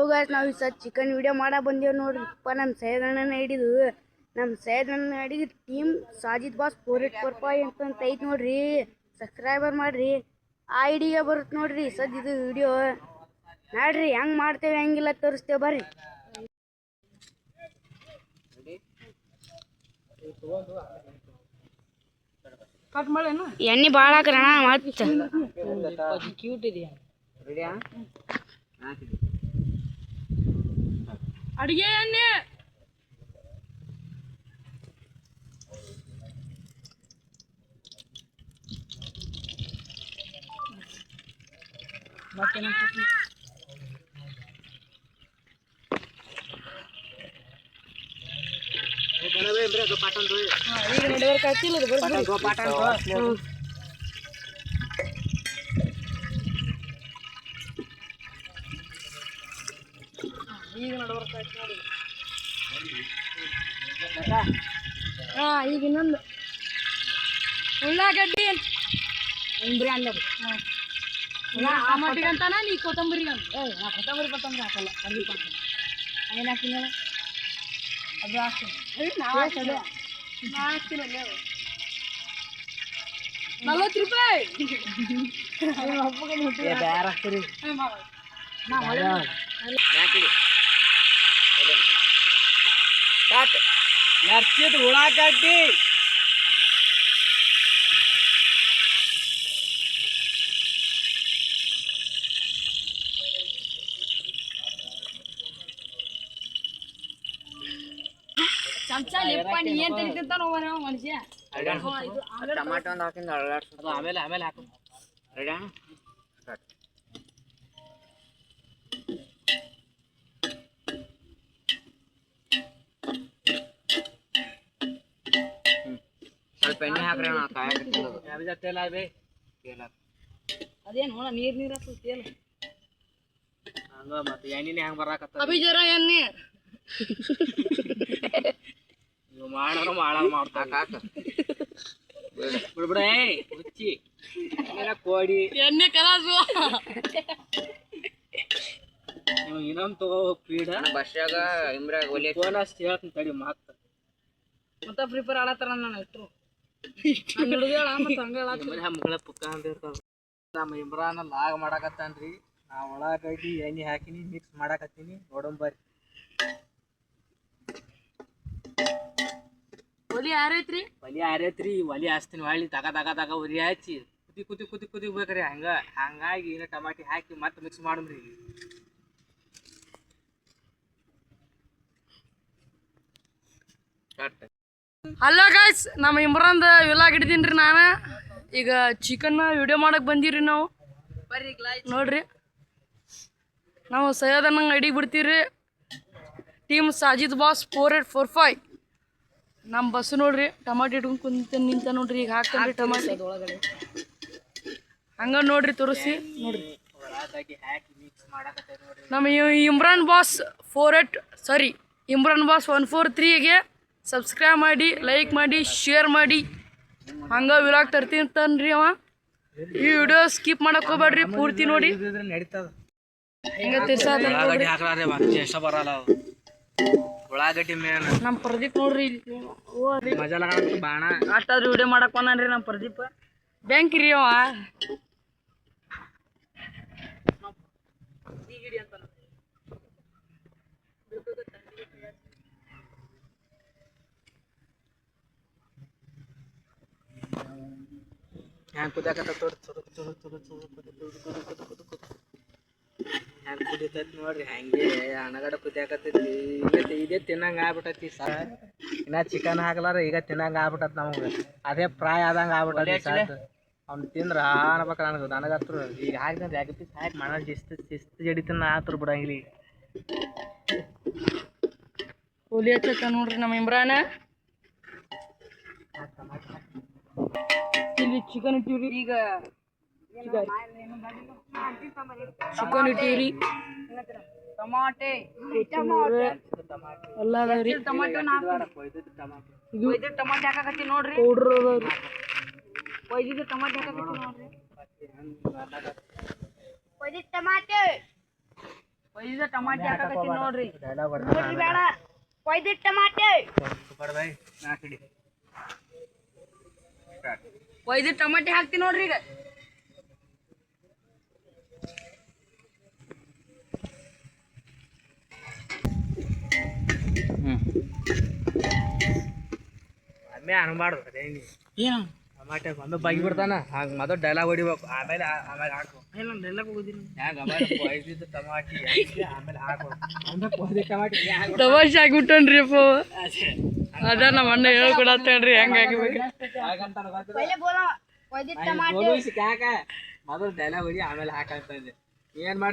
Hello guys ನಾವು ಈ ಸತ್ ಚಿಕನ್ ವಿಡಿಯೋ ಮಾಡೋ ಬಂದೇವು ನೋಡ್ರಿಪ್ಪ ನಮ್ಮ ಸೈದಣ್ಣನ ಹಿಡಿದು ನಮ್ಮ ಸೈದಣ್ಣನ ಹಿಡಿದು team Sajid boss four eight four five ಅಂತ ಐತೆ ನೋಡ್ರಿ. ಸಬ್ಸ್ಕ್ರೈಬರ್ ಮಾಡಿರಿ. ಆ ಐಡಿಗೆ ಬರುತ್ತೆ ನೋಡ್ರಿ ಸದ್ ಇದು ವಿಡಿಯೋ ನೋಡ್ರಿ ಹೆಂಗೆ ಮಾಡ್ತೇವೆ ಹೆಂಗಿಲ್ಲ ತೋರಿಸ್ತೇವೆ ಬರ್ರಿ. ಎಣ್ಣೆ ಭಾಳ ಹಾಕ್ರಣ ಮತ್ತೆ. ಕ್ಯೂಟ್ ಇದೆಯಾ? ಅಡಿಗೆ ಎಣ್ಣೆ ಈಗ ನಡುವರ್ಕ್ ಹಾಕಿಲ್ಲ ಅದು ಈಗ ನಡುವರ್ಕ್ ಹಾಕಿ ನೋಡಿ ಹಾ ಈಗ ಇನ್ನೊಂದು ಉಳ್ಳಾಗಡ್ಡಿ ನಿಂಬ್ರಿ ಅಲ್ಲ ಟಮಾಟಿಗೆ ಅಂತಾನ ನೀ ಕೊತ್ತಂಬರಿಗೆ ಅಂತ ಏ ನಾ ಕೊತ್ತಂಬರಿ ಕೊತ್ತಂಬರಿ ಹಾಕಲ್ಲ ಕರ್ಲಿ ಕೊತ್ತಂಬರಿ ಏನು ಹಾಕ್ತೀನಿ ಹೇಳು? ಅದು ಹಾಕ್ತೀನಿ ನಾ ಹಾಕ್ತೀನಿ ಅಲ್ಲೇ ಅವು. ನಲ್ವತ್ತು ರೂಪಾಯಿ ಏ ಮಾವ. ಉಳ್ಳಾಗಡ್ಡಿ ಚಮಚ ಲೆಪ್ಪ ನೀ ಏನ್ ತಿಳಿತಿರ್ತಾನ ಹೋಗ ಮನುಷ್ಯ ಟಮಾಟೊ ಒಂದು ಹಾಕಿಂದ ಆಮೇಲೆ ಆಮೇಲೆ ಹಾಕು ರೆಡಿ ಹಾಕ್ರೆ ತೇಲ ತೇಲ ಅದೇನು ನೋಡ ನೀರ್ ನೀರ್ ಹಾಕ್ತೇಲ ಹಂಗ ಮತ್ತೆ ಎಣ್ಣೆನೇ ಹೆಂಗ್ ಬರಾಕತ್ತ ಅಭಿಜರ ಎಣ್ಣೆ. ನೀವು ಮಾಡೋರು ಮಾಡೋರು ಮಾಡ್ತಾ ಕಾಕ ಬಿಡ್ಬಿಡ ಹುಚ್ಚಿ. ಏನ ಕೋಡಿ. ಎಣ್ಣೆ ಕಲಾಸು. ನೀವು ಇನ್ನೊಂದು ತಗೋ ಪೀಡ. ಬಸ್ಸಾಗ ಇಮ್ರಾಗ ಒಲೆ ಫೋನ್ ಅಷ್ಟು ಹೇಳ್ತೀನಿ ತಡಿ ಮಾತು ಮತ್ತ ಪ್ರಿಪೇರ್ ಆಡತ್ತಾರ ನಾನು ಇಟ್ರು. ನಮ್ಮ ಇಮ್ರಾನ ಲಾಗ್ ಮಾಡಾಕತ್ತಾನ್ರಿ. ನಾ ಒಳಗಡ್ಡಿ ಎಣ್ಣೆ ಹಾಕಿನಿ ಮಿಕ್ಸ್ ಮಾಡಾಕತ್ತೀನಿ. ನೋಡಂಬರಿ ಒಲಿ ಯಾರೈತ್ರಿ ಒಲಿ ಆರೈತ್ರಿ ಒಲಿ ಹಚ್ತೀನಿ. ಹೊಳ್ಳಿ ತಗ ತಗ ತಗ ಉರಿ ಹಚ್ಚಿ. ಕುದಿ ಕುದಿ ಕುದಿ ಕುದಿ ಬೇಕ್ರಿ. ಹಂಗ ಹಂಗಾಗಿ ಏನು ಟಮಾಟಿ ಹಾಕಿ ಮತ್ತೆ ಮಿಕ್ಸ್ ಮಾಡಮ್ರಿ. ಹಲೋ ಗಾಯ್ಸ್ ನಮ್ಮ ಇಮ್ರಾನ್ದ ಇವೆಲ್ಲ ಹಿಡಿದೀನಿ ನಾನು. ಈಗ ಚಿಕನ್ ವಿಡಿಯೋ ಮಾಡಕ್ಕೆ ಬಂದೀವ್ರಿ ನಾವು. ನೋಡ್ರಿ. ನಾವು ಸೈಯದನ್ನಂಗೆ ಅಡಿಗೆ ಬಿಡ್ತೀವ್ರಿ team Sajid boss four eight four five ನಮ್ಮ ಬಸ್ ನೋಡ್ರಿ, ಟಮಾಟಿ ಇಟ್ಕೊಂಡು ಕುಂತ ನಿಂತ ನೋಡ್ರಿ, ಈಗ ಹಾಕ್ತಾರೆ ಟಮಾಟಿ. ಹಂಗ ನೋಡ್ರಿ ತೋರಿಸಿ, ನೋಡ್ರಿ. ನಮ್ಮ Imran boss four eight sorry Imran boss one four ತ್ರೀಗೆ subscribe ಮಾಡಿ ಲೈಕ್ ಮಾಡಿ ಶೇರ್ ಮಾಡಿ. ಹಂಗ ವಿಲಾಗ್ ತನ್ರಿ ಅವ. ಈ ವಿಡಿಯೋ ಸ್ಕಿಪ್ ಮಾಡಕ್ ಹೋಗ್ಬೇಡ್ರಿ ಪೂರ್ತಿ ನೋಡಿ. ಹಿಂಗ ಉಳ್ಳಾಗಡ್ಡಿ ಮೇನ್ ನಮ್ಮ ಪ್ರದೀಪ್ ನೋಡ್ರಿ ಮಜಾ ಬಾಣ. ಅಷ್ಟಾದ್ರೂ ವಿಡಿಯೋ ಮಾಡಕ್ ಬಂದಾನ್ರಿ ನಮ್ಮ ಪ್ರದೀಪ್. ಬ್ಯಾಂಕ್ ರೀ ಅವ. ಹ್ಯಾಂಗ ಕುದಿಯಾಕತ್ತ ತೋರಿ ಚುರು ಚುರು ಚುರು ಚುರು ಕುದಿ ಕುದಿ ಕುದಿ ಕುದಿ ಕುದಿ ಕುದಿ. ಹ್ಯಾಂಗ ಕುದಿತೈತಿ ನೋಡ್ರಿ ಹಂಗೆ ಅಣಗಡ ಕುದಿಯಾಕತ್ತೈತಿ ಇದೇ ಇದೇ ತಿನ್ನಂಗ ಆಗ್ಬಿಟ್ಟೈತಿ ಸರ್ ಇನ್ನ ಚಿಕನ್ ಹಾಕ್ಲಾರ ಈಗ ತಿನ್ನಂಗ ಆಗ್ಬಿಟ್ಟತ್ ನಮಗೆ. ಅದೇ ಪ್ರಾಯ ಆದಂಗ ಆಗ್ಬಿಟ್ಟೈತಿ ಸರ್ ಅವ್ನು ತಿಂದ್ರ ಅನ್ಬೇಕು ನನಗೆ ನನಗತ್ರ ಈಗ ಹಾಕಿದ್ರೆ ಯಾಕೆ ಸಾಕು ಮನ ಶಿಸ್ತು ಶಿಸ್ತು ಜಡಿತನ ಆತ್ರ ಬಿಡಂಗಿಲ್ಲ ಈಗ ಹುಲಿ ಹಚ್ಚತ್ತ ನೋಡ್ರಿ ನಮ್ಮ ಇಮ್ರಾನ. ಇಲ್ಲಿ ಚಿಕನ್ ಇಟ್ಟಿವ್ರಿ ಈಗ ಚಿಕನ್ ಇಟ್ಟಿವ್ರಿ ಟಮಾಟೆ ಎಲ್ಲ ಅದಾವ್ರಿ. ಇದು ಟಮಾಟೆ ಹಾಕಕತ್ತಿ ನೋಡ್ರಿ. ಪೌಡ್ರ್ ಅದಾವ್ರಿ. ಒಯ್ದಿದ್ದು ಟಮಾಟೆ ಹಾಕಕತ್ತಿ ನೋಡ್ರಿ. ಟಮಾಟೆ. ಕೊಯ್ದ ಟಮಾಟಿ ಹಾಕಕತ್ತೀನಿ ನೋಡ್ರಿ. ಬೇಡ. ಕೊಯ್ದಿಟ್ಟ ಟಮಾಟೆ. ಕೊಯ್ದು ಟಮಾಟಿ ಹಾಕ್ತೀನಿ ನೋಡ್ರಿ ಈಗ. ಒಮ್ಮೆ ಅನ್ಬಾರ್ದು ಅದೇ ನೀ ಟಮಾಟೆ ಒಮ್ಮೆ ಬಗ್ಗಿ ಬಿಡ್ತಾನ ಹಂಗ ಮೊದಲು ಡೈಲಾಗ್ ಹೊಡಿಬೇಕು ಆಮೇಲೆ ಆಮೇಲೆ ಹಾಕು. ಹ್ಯಾಂಗ ಆಮೇಲೆ ಕೊಯ್ದಿದ್ದು ಟಮಾಟಿ? ಆಮೇಲೆ ಹಾಕು. ಟಮಾಟಿ ತಮಾಷೆ ಆಗ್ಬಿಟ್ಟನ್ರಿ ಅಪ್ಪ. ಅದ ನಮ್ಮ ಅಣ್ಣ ಹೇಳ್ಕೊಡತ್ತೇನ್ರಿ ಹೆಂಗ್ ಆಗಿಬೇಕು? ಮೊದಲು ಡೈಲಾಗ್ ಹೊಡಿ ಆಮೇಲೆ ಹಾಕಂತಂದೆ ಏನ್ ಮಾಡ್ತಿ?